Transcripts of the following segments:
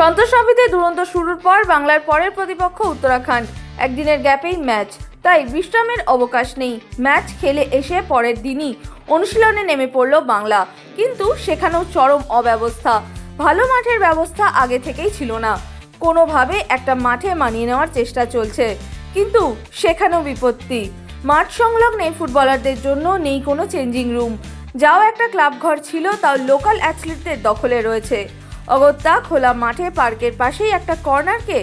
ট্রফিতে দুরন্ত শুরুর পর বাংলার পরের প্রতিপক্ষ উত্তরাখণ্ড। একদিনের গ্যাপেই ম্যাচ। তাই বিশ্রামের অবকাশ নেই। ম্যাচ খেলে এসে পরের দিনই অনুশীলনে নেমে পড়ল বাংলা। কিন্তু সেখানেও চরম অব্যবস্থা। ভালো মাঠের ব্যবস্থা আগে থেকেই ছিল না। কোনোভাবে একটা মাঠে মানিয়ে নেওয়ার চেষ্টা চলছে। কিন্তু সেখানেও বিপত্তি। মাঠ সংলগ্নে ফুটবলারদের জন্য নেই কোনো চেঞ্জিং রুম যাও একটা ক্লাব ঘর ছিল, তাও লোকাল অ্যাথলিটদের দখলে রয়েছে। অগত্যা খোলা মাঠে পার্কের পাশেই একটা কর্নারকে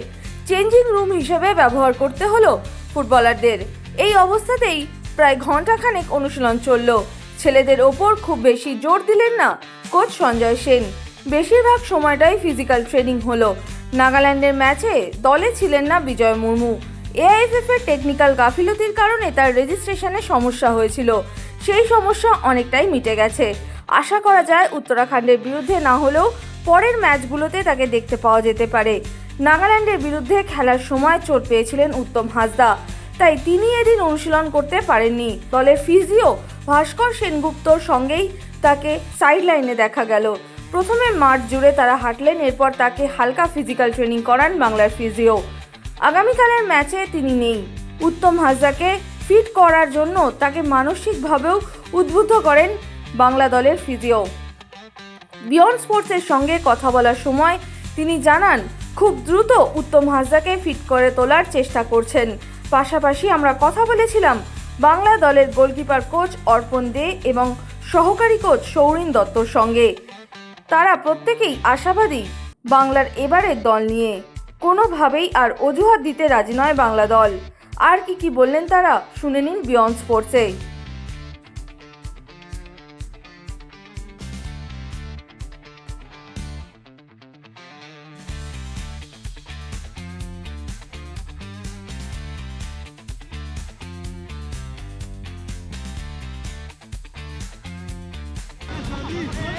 চেঞ্জিং রুম হিসেবে ব্যবহার করতে হলো ফুটবলারদের। এই অবস্থাতেই প্রায় ঘন্টাখানেক অনুশীলন চলল। ছেলেদের ওপর খুব বেশি জোর দিলেন না কোচ সঞ্জয় সেন। বেশিরভাগ সময়টাই ফিজিক্যাল ট্রেনিং হলো। নাগাল্যান্ডের ম্যাচে দলে ছিলেন না বিজয় মুর্মু। এআইএফএফ এর টেকনিক্যাল গাফিলতির কারণে তার রেজিস্ট্রেশনে সমস্যা হয়েছিল। সেই সমস্যা অনেকটাই মিটে গেছে। আশা করা যায় উত্তরাখণ্ডের বিরুদ্ধে না হলেও পরের ম্যাচগুলোতে তাকে দেখতে পাওয়া যেতে পারে। নাগাল্যান্ডের বিরুদ্ধে খেলার সময় চোট পেয়েছিলেন উত্তম হাসদা। তাই তিনি এদিন অনুশীলন করতে পারেননি। দলের ফিজিও ভাস্কর সেনগুপ্তর সঙ্গেই তাকে সাইড লাইনে দেখা গেল। প্রথমে মাঠ জুড়ে তারা হাঁটলেন, এরপর তাকে হালকা ফিজিক্যাল ট্রেনিং করান বাংলার ফিজিও। আগামীকালের ম্যাচে তিনি নেই। উত্তম হাসদাকে ফিট করার জন্য তাকে মানসিকভাবেও উদ্বুদ্ধ করেন বাংলা দলের ফিজিও। বিয়ন্ড স্পোর্টসের সঙ্গে কথা বলার সময় তিনি জানান, খুব দ্রুত উত্তম হাসদাকে ফিট করে তোলার চেষ্টা করছেন। পাশাপাশি আমরা কথা বলেছিলাম বাংলা দলের গোলকিপার কোচ অর্পণ দে এবং সহকারী কোচ সৌরিন দত্তর সঙ্গে। তারা প্রত্যেকেই আশাবাদী বাংলার এবারের দল নিয়ে। কোনোভাবেই আর অজুহাত দিতে রাজি নয় বাংলা দল। আর কি কি বললেন তারা শুনে নিন বিয়ন্ড স্পোর্টসে। তো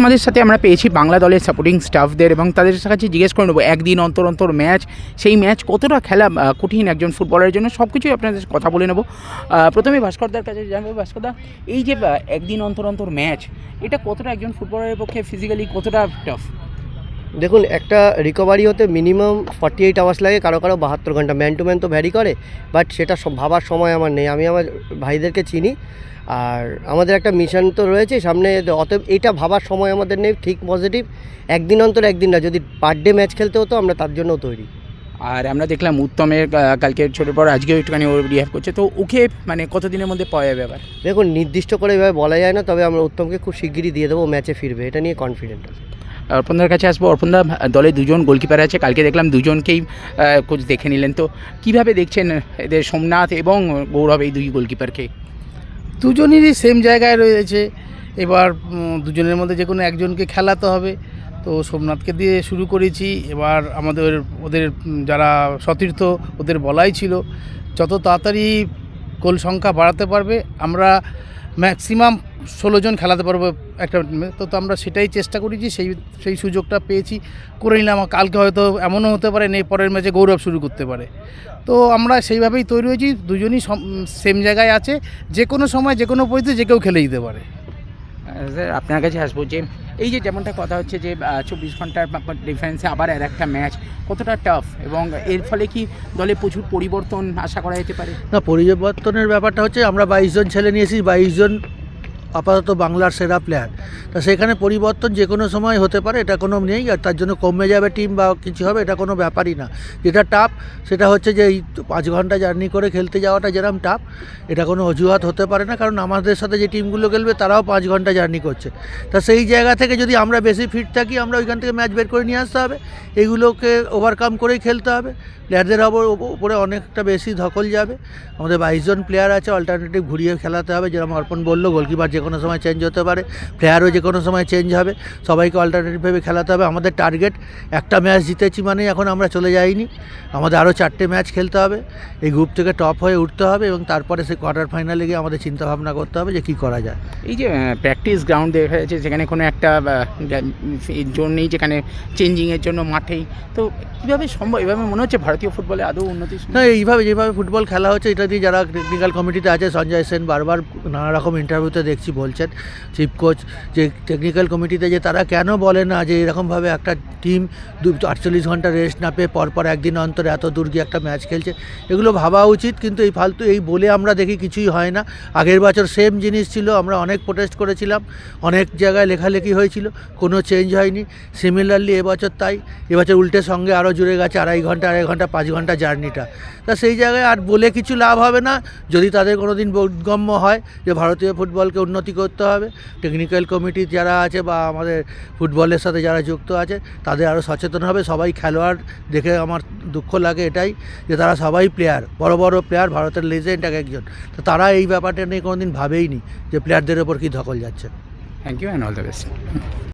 আমাদের সাথে আমরা পেয়েছি বাংলা দলের সাপোর্টিং স্টাফদের এবং তাদের কাছে জিজ্ঞেস করে নেব, একদিন অন্তর অন্তর ম্যাচ সেই ম্যাচ কতটা খেলা কঠিন একজন ফুটবলারের জন্য সব কিছুই আপনাদের কথা বলে নেব। প্রথমে ভাস্করদার কাছে জানব, ভাস্করদা, এই যে একদিন অন্তর অন্তর ম্যাচ এটা কতটা একজন ফুটবলারের পক্ষে ফিজিক্যালি কতটা টাফ দেখুন একটা রিকভারি হতে মিনিমাম ফর্টি এইট আওয়ার্স লাগে কারও কারও বাহাত্তর ঘণ্টা। ম্যান টু ম্যান তো ভ্যারি করে বাট সেটা সব ভাবার সময় আমার নেই। আমি আমার ভাইদেরকে চিনি আর আমাদের একটা মিশন তো রয়েছে সামনে অতএব এটা ভাবার সময় আমাদের নেই ঠিক পজিটিভ একদিন অন্তর একদিন না যদি পার ডে ম্যাচ খেলতে হতো আমরা তার জন্য তৈরি। আর আমরা দেখলাম উত্তমের কালকে ছোটোর পর আজকেও একটুখানি ও রিহ্যাভ করছে। তো ওকে মানে কতদিনের মধ্যে পাওয়া যাবে আবার? দেখুন নির্দিষ্ট করে এভাবে বলা যায় না তবে আমরা উত্তমকে খুব শিগগিরই দিয়ে দেবো ম্যাচে ফিরবে। এটা নিয়ে কনফিডেন্ট অর্পণদার কাছে আসব। অর্পণদা, দলে দুজন গোলকিপার আছে। কালকে দেখলাম দুজনকেই কোচ দেখে নিলেন। তো কীভাবে দেখছেন এদের সোমনাথ এবং গৌরব এই দুই গোলকিপারকে দুজনেরই সেম জায়গায় রয়েছে। এবার দুজনের মধ্যে যে কোনো একজনকে খেলাতে হবে। তো সোমনাথকে দিয়ে শুরু করেছি। এবার আমাদের, ওদের যারা সতীর্থ, ওদের বলাই ছিল, যত তাড়াতাড়ি গোল সংখ্যা বাড়াতে পারবে, আমরা ম্যাক্সিমাম ষোলো জন খেলাতে পারব একটা তো তো আমরা সেটাই চেষ্টা করেছি, সেই সেই সুযোগটা পেয়েছি, করে নিলাম। কালকে হয়তো এমনও হতে পারে, নেই, পরের ম্যাচে গৌরব শুরু করতে পারে। তো, আমরা সেইভাবেই তৈরি হয়েছি, দুজনই সেম জায়গায় আছে। যে কোনো সময়, যে কোনো পরিস্থিতি যে কেউ খেলে দিতে পারে। আপনার কাছে আসব যে, এই যে যেমনটা কথা হচ্ছে যে চব্বিশ ঘণ্টার ডিফারেন্সে আবার আর একটা ম্যাচ কতটা টাফ এবং এর ফলে কি দলে প্রচুর পরিবর্তন আশা করা যেতে পারে? না, পরিবর্তনের ব্যাপারটা হচ্ছে আমরা বাইশ জন ছেলে নিয়েছি, বাইশ জন আপাতত বাংলার সেরা প্লেয়ার তা সেখানে পরিবর্তন যে কোনো সময় হতে পারে, এটা কোনো নেই, আর তার জন্য কমে যাবে টিম বা কিছু হবে, এটা কোনো ব্যাপারই না। যেটা টাফ সেটা হচ্ছে যে এই পাঁচ ঘণ্টা জার্নি করে খেলতে যাওয়াটা যেরকম টাফ এটা কোনো অজুহাত হতে পারে না, কারণ আমাদের সাথে যে টিমগুলো খেলবে, তারাও পাঁচ ঘণ্টা জার্নি করছে। তা সেই জায়গা থেকে যদি আমরা বেশি ফিট থাকি, আমরা ওইখান থেকে ম্যাচ বের করে নিয়ে আসতে হবে। এগুলোকে ওভারকাম করেই খেলতে হবে। প্লেয়ারদের উপরে অনেকটা বেশি ধকল যাবে। আমাদের বাইশ জন প্লেয়ার আছে অল্টারনেটিভ ঘুরিয়ে খেলাতে হবে যেরকম অর্পণ বলল গোলকিপার যে কোনো সময় চেঞ্জ হতে পারে প্লেয়ারও যে কোনো সময় চেঞ্জ হবে সবাইকে অল্টারনেটিভভাবে খেলাতে হবে। আমাদের টার্গেট একটা ম্যাচ জিতেছি মানে এখন আমরা চলে যাইনি। আমাদের আরও চারটে ম্যাচ খেলতে হবে এই গ্রুপ থেকে টপ হয়ে উঠতে হবে এবং তারপরে সেই কোয়ার্টার ফাইনালে গিয়ে আমাদের চিন্তা ভাবনা করতে হবে যে কী করা যায়। এই যে প্র্যাকটিস গ্রাউন্ড দেখা যাচ্ছে যেখানে কোনো একটা জোন নেই যেখানে চেঞ্জিংয়ের জন্য মাঠেই। তো কীভাবে সম্ভব? এভাবে মনে হচ্ছে ভারতীয় ফুটবলে আদৌ উন্নতি না এইভাবে যেভাবে ফুটবল খেলা হচ্ছে এটা দিয়ে যারা টেকনিক্যাল কমিটিতে আছে সঞ্জয় সেন বারবার নানা রকম ইন্টারভিউতে দেখছি। বলছেন চিফ কোচ যে টেকনিক্যাল কমিটিতে যে তারা কেন বলে না যে এরকমভাবে একটা টিম দু আটচল্লিশ ঘণ্টা রেস্ট না পেয়ে পরপর একদিন অন্তরে এত দূর গিয়ে একটা ম্যাচ খেলছে। এগুলো ভাবা উচিত, কিন্তু এই ফালতু এই বলে আমরা দেখি কিছুই হয় না। আগের বছর সেম জিনিস ছিল, আমরা অনেক প্রোটেস্ট করেছিলাম, অনেক জায়গায় লেখালেখি হয়েছিল, কোনো চেঞ্জ হয়নি। সিমিলারলি এবছর তাই, এবছর উল্টে সঙ্গে আরও জুড়ে গেছে আড়াই ঘণ্টা আড়াই ঘণ্টা, পাঁচ ঘণ্টা জার্নিটা তা সেই জায়গায় আর বলে কিছু লাভ হবে না। যদি তাদের কোনো দিন বোধগম্য হয় যে ভারতীয় ফুটবলকে উন্নতি করতে হবে। টেকনিক্যাল কমিটি যারা আছে বা আমাদের ফুটবলের সাথে যারা যুক্ত আছে, তাদের আরও সচেতন হবে। সবাই খেলোয়াড় দেখে আমার দুঃখ লাগে এটাই যে তারা সবাই প্লেয়ার বড় বড় প্লেয়ার ভারতের লেজেন্ড এক একজন। তো তারা এই ব্যাপারটা নিয়ে কোনোদিন ভাবেই নি যে প্লেয়ারদের ওপর কী ধকল যাচ্ছে। Thank you and all the best